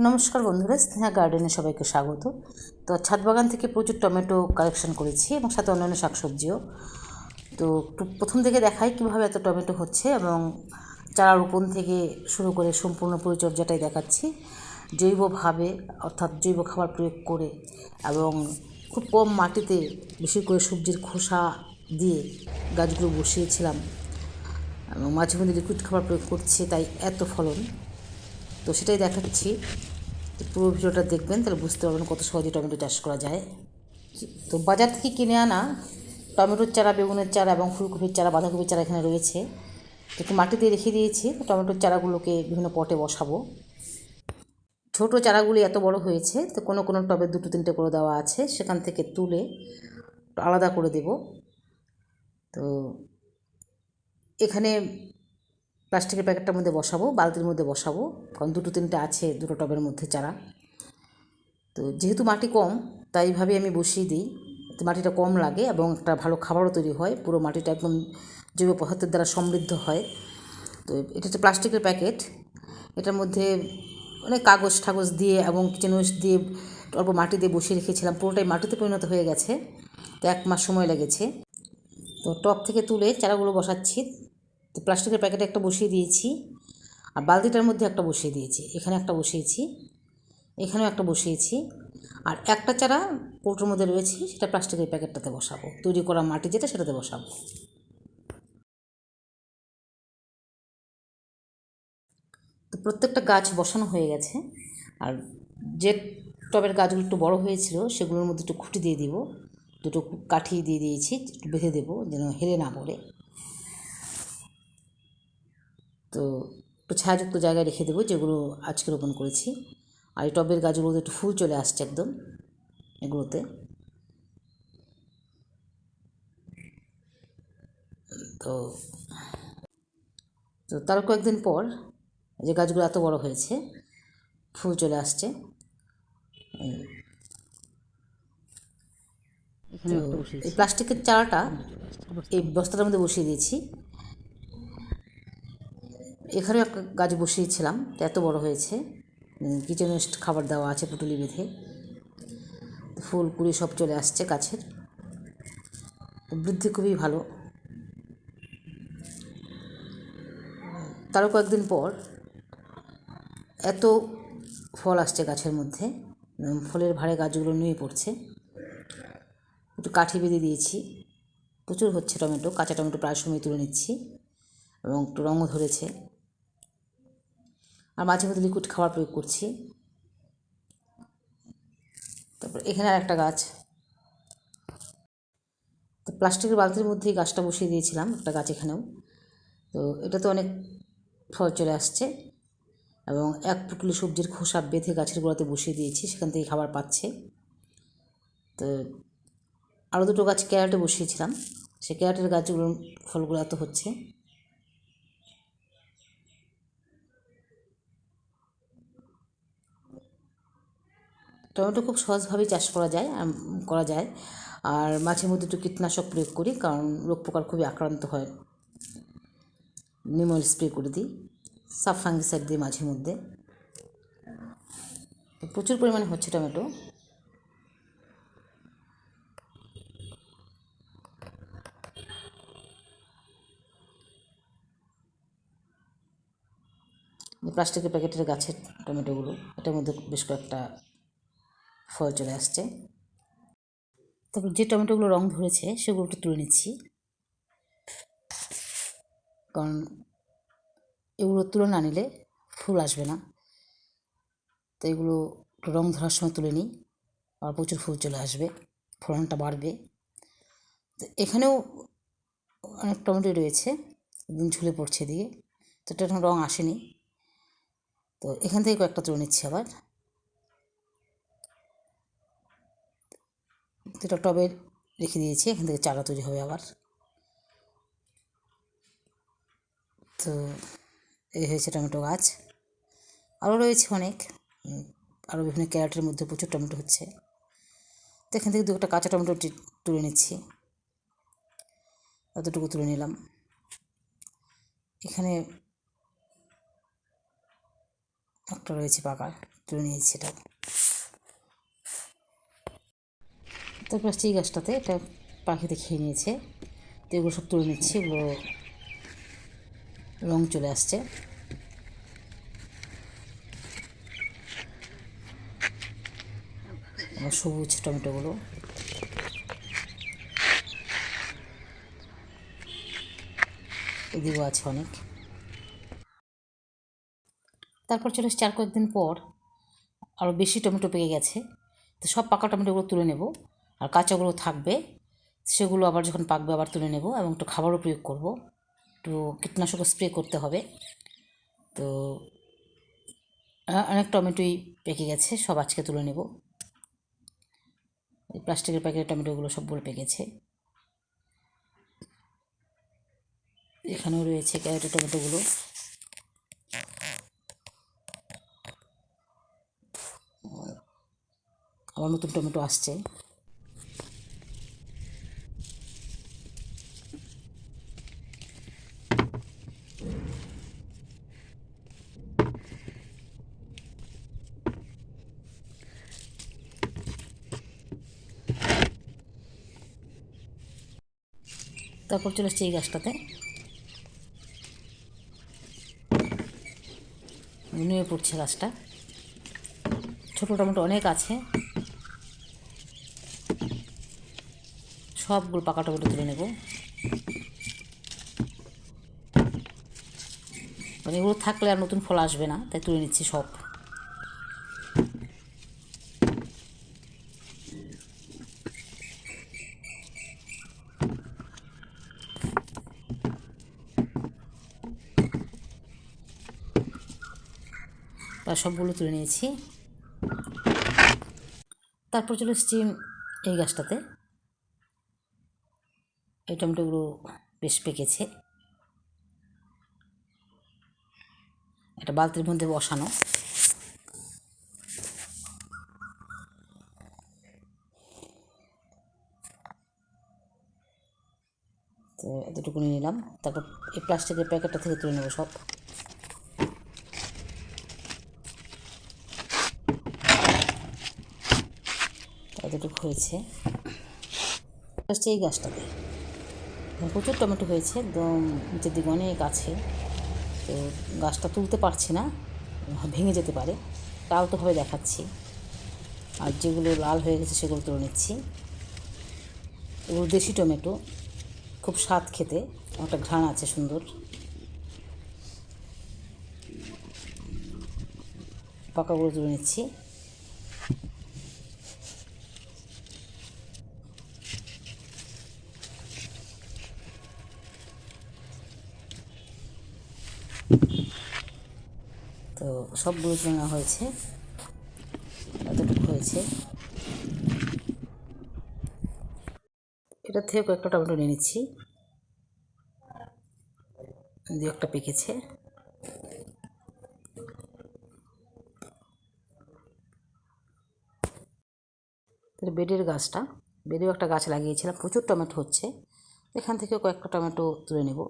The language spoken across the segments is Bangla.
নমস্কার বন্ধুরা, স্নেহা গার্ডেনে সবাইকে স্বাগত। তো ছাদ বাগান থেকে প্রচুর টমেটো কালেকশন করেছি এবং সাথে অন্যান্য শাকসবজিও। তো একটু প্রথম থেকে দেখাই কীভাবে এত টমেটো হচ্ছে এবং চারা রোপণ থেকে শুরু করে সম্পূর্ণ পরিচর্যাটাই দেখাচ্ছি। জৈবভাবে, অর্থাৎ জৈব খাবার প্রয়োগ করে এবং খুব কম মাটিতে বেশি করে সবজির খোসা দিয়ে গাছগুলো বসিয়েছিলাম এবং মাঝে মধ্যে লিকুইড খাবার প্রয়োগ করছে, তাই এত ফলন। তো সেটাই দেখাচ্ছি। পুরো ভিডিওটা দেখবেন, তাহলে বুঝতে পারবেন কত সহজে টমেটো চাষ করা যায়। তো বাজার থেকে কিনে আনা টমেটোর চারা, বেগুনের চারা এবং ফুলকপির চারা, বাঁধাকপির চারা এখানে রয়েছে। একটু মাটিতে রেখে দিয়েছি, টমেটোর চারাগুলোকে বিভিন্ন পটে বসাবো। ছোট চারাগুলি এত বড় হয়েছে, তো কোনো কোনো টবে দুটো, তিনটে করে দেওয়া আছে, সেখান থেকে তুলে আলাদা করে দেব। তো এখানে প্লাস্টিকের প্যাকেটটার মধ্যে বসাবো, বালতির মধ্যে বসাবো, কারণ দুটো তিনটে আছে, দুটো টবের মধ্যে চারা। তো যেহেতু মাটি কম, তাই এইভাবেই আমি বসিয়ে দিই। মাটিটা কম লাগে এবং একটা ভালো খাবারও তৈরি হয়, পুরো মাটিটা একদম জৈব পদার্থের দ্বারা সমৃদ্ধ হয়। তো এটা হচ্ছে প্লাস্টিকের প্যাকেট। এটার মধ্যে অনেক কাগজ ঠাগজ দিয়ে এবং কিচেন ওয়েস্ট দিয়ে অল্প মাটি দিয়ে বসিয়ে রেখেছিলাম। পুরোটাই মাটিতে পরিণত হয়ে গেছে। তো এক মাস সময় লেগেছে। তো টপ থেকে তুলে চারাগুলো বসাচ্ছি। প্লাস্টিকের প্যাকেটে একটা বসিয়ে দিয়েছি আর বালতিটার মধ্যে একটা বসিয়ে দিয়েছি। এখানে একটা বসিয়েছি, এখানেও একটা বসিয়েছি আর একটা চারা কৌটোর মধ্যে রয়েছে, সেটা প্লাস্টিকের প্যাকেটটাতে বসাবো। তৈরি করা মাটি যেটা, সেটাতে বসাবো। তো প্রত্যেকটা গাছ বসানো হয়ে গেছে আর যে টবের গাছগুলো একটু বড় হয়েছিল, সেগুলোর মধ্যে একটু খুঁটি দিয়ে দিব। দুটো কাঠি দিয়ে দিয়েছি বেঁধে দেবো যেন হেলে না পড়ে। তো একটু ছায়াযুক্ত জায়গায় রেখে দেবো যেগুলো আজকে রোপণ করেছি। আর এই টবের গাছগুলোতে একটু ফুল চলে আসছে একদম এগুলোতে। তো তো তার কয়েকদিন পর যে গাছগুলো এত বড় হয়েছে ফুল চলে আসছে। এই প্লাস্টিকের চারাটা এই বস্তাটার মধ্যে বসিয়ে দিয়েছি। এখানেও একটা গাছ বসিয়েছিলাম এত বড় হয়েছে। কিচেন ওয়েস্ট খাবার দেওয়া আছে, পুটুলি বেঁধে। ফুল কুড়ি সব চলে আসছে গাছের। বৃদ্ধি খুবই ভালো। তারও কয়েকদিন পর এত ফল আসছে গাছের মধ্যে। ফলের ভারে গাছগুলো নুয়ে পড়ছে। একটু কাঠি বেঁধে দিয়েছি। প্রচুর হচ্ছে টমেটো, কাঁচা টমেটো প্রায় সময় তুলে নিচ্ছি। এবং একটু রঙও ধরেছে। আর মাঝে মধ্যে লিকুইড খাবার প্রয়োগ করছি। তারপর এখানে আর একটা গাছ। তো প্লাস্টিকের বালতির মধ্যেই গাছটা বসিয়ে দিয়েছিলাম একটা গাছ এখানেও। তো এটা তো অনেক ফল চলে আসছে এবং এক পুটলি সবজির খোসা বেঁধে গাছের গোড়াতে বসিয়ে দিয়েছি, সেখান থেকে খাবার পাচ্ছে। তো আরও দুটো গাছ ক্যারেটে বসিয়েছিলাম। সে ক্যারেটের গাছগুলো ফলগুলো এত হচ্ছে। টমেটো খুব সহজভাবেই চাষ করা যায় করা যায়। আর মাঝে মধ্যে একটু কীটনাশক প্রয়োগ করি, কারণ রোগ পোকার খুবই আক্রান্ত হয়। নিমল স্প্রে করে দিই সাব দিই মাঝে মধ্যে। প্রচুর পরিমাণে হচ্ছে টমেটো। প্লাস্টিকের প্যাকেটের গাছের টমেটোগুলো, এটার মধ্যে বেশ কয়েকটা ফল চলে আসছে। তারপর যে টমেটোগুলো রং ধরেছে সেগুলো একটু তুলে নিচ্ছি। কারণ এগুলো তুলে না নিলে ফুল আসবে না। তো এগুলো রং ধরার সময় তুলে নিই। আর প্রচুর ফুল চলে আসবে, ফলনটা বাড়বে। তো এখানেও অনেক টমেটো রয়েছে, একদিন ঝুলে পড়ছে এদিকে। তো এটা এখন রং আসেনি। তো এখান থেকে কয়েকটা তুলে নিচ্ছি আবার। দুটো টবে রেখে দিয়েছি, এখান থেকে চারা তৈরি হবে আবার। তো এই হয়েছে টমেটো গাছ। আরও রয়েছে অনেক আরও বিভিন্ন ক্যারেটের মধ্যে প্রচুর টমেটো হচ্ছে। তো এখান থেকে দু একটা কাঁচা টমেটো তুলে নিচ্ছি। এতটুকু তুলে নিলাম। এখানে একটা রয়েছে পাকা, তুলে নিয়েছি এটা তারপর আসছে গাছটাতে একটা পাখিতে খেয়ে নিয়েছে। তো এগুলো সব তুলে নিচ্ছি, এগুলো রং চলে আসছে। সবুজ টমেটোগুলো। এদিকেও আছে অনেক। তারপর চলে চার কয়েকদিন পর আরও বেশি টমেটো পেকে গেছে। তো সব পাকা টমেটোগুলো তুলে নেব। আর কাঁচাগুলো থাকবে, সেগুলো আবার যখন পাকবে আবার তুলে নেব এবং একটু খাবারও প্রয়োগ করব। একটু কীটনাশক স্প্রে করতে হবে। তো অনেক টমেটোই পেকে গেছে, সব আজকে তুলে নেব। প্লাস্টিকের প্যাকেটের টমেটোগুলো সবগুলো পেকেছে। এখানেও রয়েছে ক্যারেটের টমেটোগুলো। আবার নতুন টমেটো আসছে। তারপর চলে এসছে এই গাছটাতে। নুয়ে পড়ছে গাছটা। ছোটো টমেটো অনেক আছে। সবগুলো পাকা টমেটো তুলে নেব। মানে এগুলো থাকলে আর নতুন ফল আসবে না, তাই তুলে নিচ্ছি সব। প্রায় সবগুলো তুলে নিয়েছি। তারপর চলে এসেছি এই গাছটাতে। এই টমেটোগুলো বেশ পেকেছে। এটা বালতির মধ্যে বসানো। তো এতটুকু নিয়ে নিলাম। তারপর এই প্লাস্টিকের প্যাকেটটা থেকে তুলে নেব সব। এতটুকু হয়েছে। হচ্ছে এই গাছটাতে। প্রচুর টমেটো হয়েছে, একদম নিচের দিকে অনেক আছে। তো গাছটা তুলতে পারছি না, ভেঙে যেতে পারে। তাও তোভাবে দেখাচ্ছি। আর যেগুলো লাল হয়ে গেছে সেগুলো তুলে নিচ্ছি। এগুলো দেশি টমেটো, খুব স্বাদ খেতে। একটা ঘ্রাণ আছে, সুন্দর। পাকাগুলো তুলে নিচ্ছি তো সবগুলো নেওয়া হয়েছে। এতটুকু হয়েছে। এটা থেকে কয়েকটা টমেটো নিয়ে নিচ্ছি। দু একটা পেকেছে। বেডের গাছটা। বেডেও একটা গাছ লাগিয়েছিলাম। প্রচুর টমেটো হচ্ছে। এখান থেকে কয়েকটা টমেটো তুলে নেব।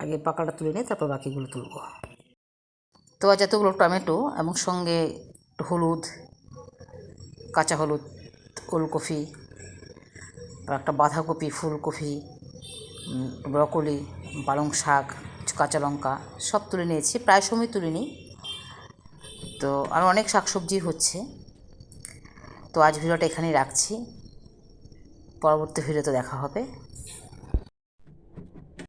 আগে পাকাটা তুলে নিয়ে তারপর বাকিগুলো তুলব। তো আজ এতগুলো টমেটো এবং সঙ্গে হলুদ, কাঁচা হলুদ, ওলকপি একটা বাঁধাকপি, ফুলকপি ব্রকলি, পালং শাক কাঁচা লঙ্কা, সব তুলে নিয়েছি। প্রায় সময় তুলে নিই তো আর অনেক শাকসবজি হচ্ছে। তো আজ ভিডিওটা এখানেই রাখছি। পরবর্তী ভিডিওতে দেখা হবে।